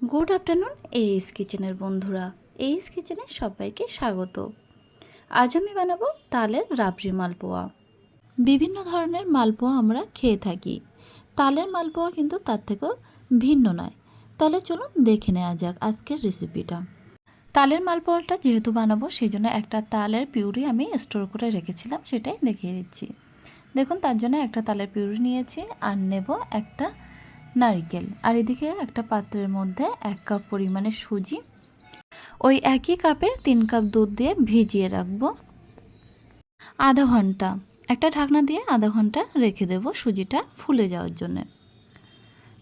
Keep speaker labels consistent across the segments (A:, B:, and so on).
A: Good afternoon এইস কিচেনের বন্ধুরা। এইস কিচেনে সবাইকে স্বাগত। আজ আমি বানাবো তালের রাবড়ি মালপোয়া। বিভিন্ন ধরনের মালপোয়া আমরা খেয়ে থাকি। তালের মালপোয়া কিন্তু তার থেকেও ভিন্ন নয়। তাহলে চলুন দেখে নেওয়া যাক আজকের রেসিপিটা তালের মালপোয়াটা যেহেতু বানাবো সেই জন্য একটা তালের পিউরি আমি স্টোর করে রেখেছিলাম, সেটাই দেখিয়ে দিচ্ছি। দেখুন, তার জন্য একটা তালের পিউরি নিয়েছি, আর নেব একটা নারকেল। আর এদিকে একটা পাত্রের মধ্যে এক কাপ পরিমাণে সুজি। ওই একই কাপের তিন কাপ দুধ দিয়ে ভিজিয়ে রাখব। আধা ঘণ্টা। একটা ঢাকনা দিয়ে আধা ঘণ্টা রেখে দেব সুজিটা ফুলে যাওয়ার জন্য।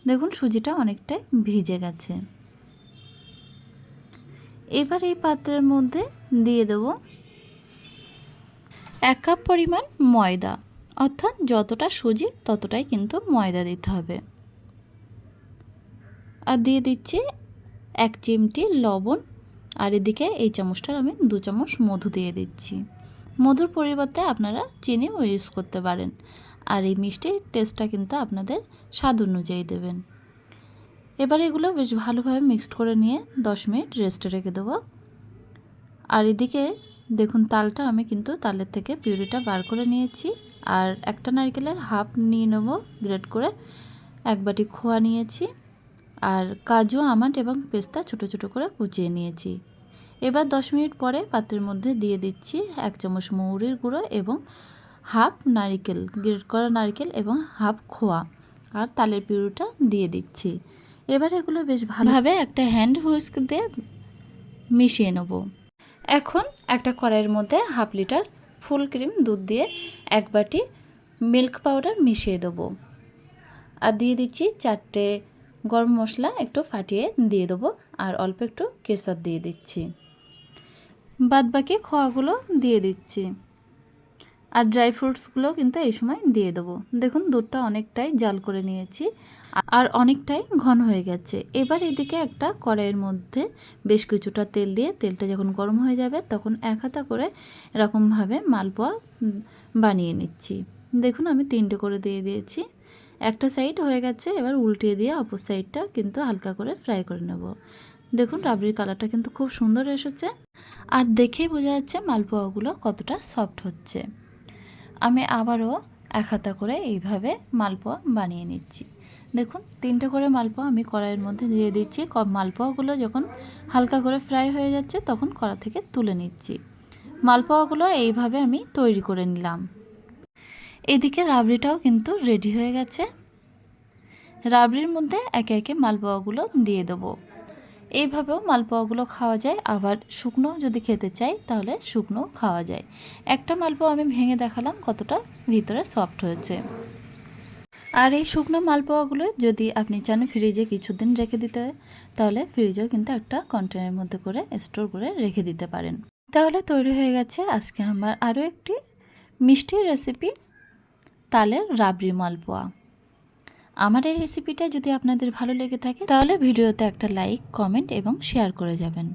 A: দেখুন সুজিটা অনেকটাই ভিজে গেছে। এবার এই পাত্রের মধ্যে দিয়ে দেব এক কাপ পরিমাণ ময়দা। অর্থাৎ যতটা সুজি ততটাই কিন্তু ময়দা দিতে হবে। আর দিয়ে দিচ্ছি এক চিমটি লবণ। আর এদিকে এই চামচটার আমি দু চামচ মধু দিয়ে দিচ্ছি। মধুর পরিবর্তে আপনারা চিনিও ইউজ করতে পারেন। আর এই মিষ্টির টেস্টটা কিন্তু আপনাদের স্বাদ অনুযায়ী দেবেন। এবার এগুলো বেশ ভালোভাবে মিক্সড করে নিয়ে দশ মিনিট রেস্টে রেখে দেবো। আর এদিকে দেখুন তালটা আমি কিন্তু তালের থেকে পিউরিটা বার করে নিয়েছি। আর একটা নারকেলের হাফ নিয়ে নেব গ্রেড করে এক বাটি খোয়া নিয়েছি। আর কাজু, আমন্ড এবং পেস্তা ছোট ছোট করে কুচিয়ে নিয়েছি। এবার দশ মিনিট পরে পাত্রের মধ্যে দিয়ে দিচ্ছি এক চামচ মৌরির গুঁড়ো এবং হাফ নারিকেল, গ্রেট করা নারকেল এবং হাফ খোয়া আর তালের পিউরিটা দিয়ে দিচ্ছি। এবার এগুলো বেশ ভালোভাবে একটা হ্যান্ড হুইস্ক দিয়ে মিশিয়ে নেব। এখন একটা কড়াইয়ের মধ্যে হাফ লিটার ফুল ক্রিম দুধ দিয়ে এক বাটি মিল্ক পাউডার মিশিয়ে দেবো। আর দিয়ে দিচ্ছি চারটে গরম মশলা একটু ফাটিয়ে দিয়ে দেবো আর অল্প একটু কেশর দিয়ে দিচ্ছি। বাদ বাকি খোয়াগুলো দিয়ে দিচ্ছি। আর ড্রাই ফ্রুটসগুলো কিন্তু এই সময় দিয়ে দেবো। দেখুন, দুধটা অনেকটাই জাল করে নিয়েছি আর অনেকটাই ঘন হয়ে গেছে। এবার এদিকে একটা কড়াইয়ের মধ্যে বেশ কিছুটা তেল দিয়ে তেলটা যখন গরম হয়ে যাবে তখন এক হাতা করে এরকমভাবে মালপোয়া বানিয়ে নিচ্ছি। দেখুন, আমি তিনটে করে দিয়ে দিয়েছি। একটা সাইড হয়ে গেছে, এবার উল্টিয়ে দিয়ে অপর সাইডটা কিন্তু হালকা করে ফ্রাই করে নেব। দেখুন রাবড়ির কালারটা কিন্তু খুব সুন্দর এসেছে। আর দেখেই বোঝা যাচ্ছে মালপোয়াগুলো কতটা সফট হচ্ছে। আমি আবারও এক হাতা করে এইভাবে মালপোয়া বানিয়ে নিচ্ছি। দেখুন, তিনটে করে মালপোয়া আমি কড়াইয়ের মধ্যে দিয়ে দিচ্ছি। মালপোয়াগুলো যখন হালকা করে ফ্রাই হয়ে যাচ্ছে, তখন কড়া থেকে তুলে নিচ্ছি। মালপোয়াগুলো এইভাবে আমি তৈরি করে নিলাম। এদিকে রাবড়িটাও কিন্তু রেডি হয়ে গেছে। রাবড়ির মধ্যে একে একে মালপোয়াগুলো দিয়ে দেবো। এইভাবেও মালপোয়াগুলো খাওয়া যায়, আবার শুকনো যদি খেতে চাই তাহলে শুকনো খাওয়া যায়। একটা মালপোয়া আমি ভেঙে দেখালাম কতটা ভিতরে সফট হয়েছে। আর এই শুকনো মালপোয়াগুলো যদি আপনি চান ফ্রিজে কিছুদিন রেখে দিতে, তাহলে ফ্রিজেও কিন্তু একটা কন্টেনারের মধ্যে করে স্টোর করে রেখে দিতে পারেন। তাহলে তৈরি হয়ে গেছে আজকে আমার আরও একটি মিষ্টির রেসিপি তালের রাবড়ি মালপোয়া। আমার এই রেসিপিটা যদি আপনাদের ভালো লেগে থাকে, তাহলে ভিডিওতে একটা লাইক কমেন্ট এবং শেয়ার করে যাবেন।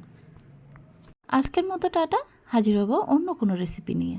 A: আজকের মতো টাটা, হাজির হব অন্য কোনো রেসিপি নিয়ে।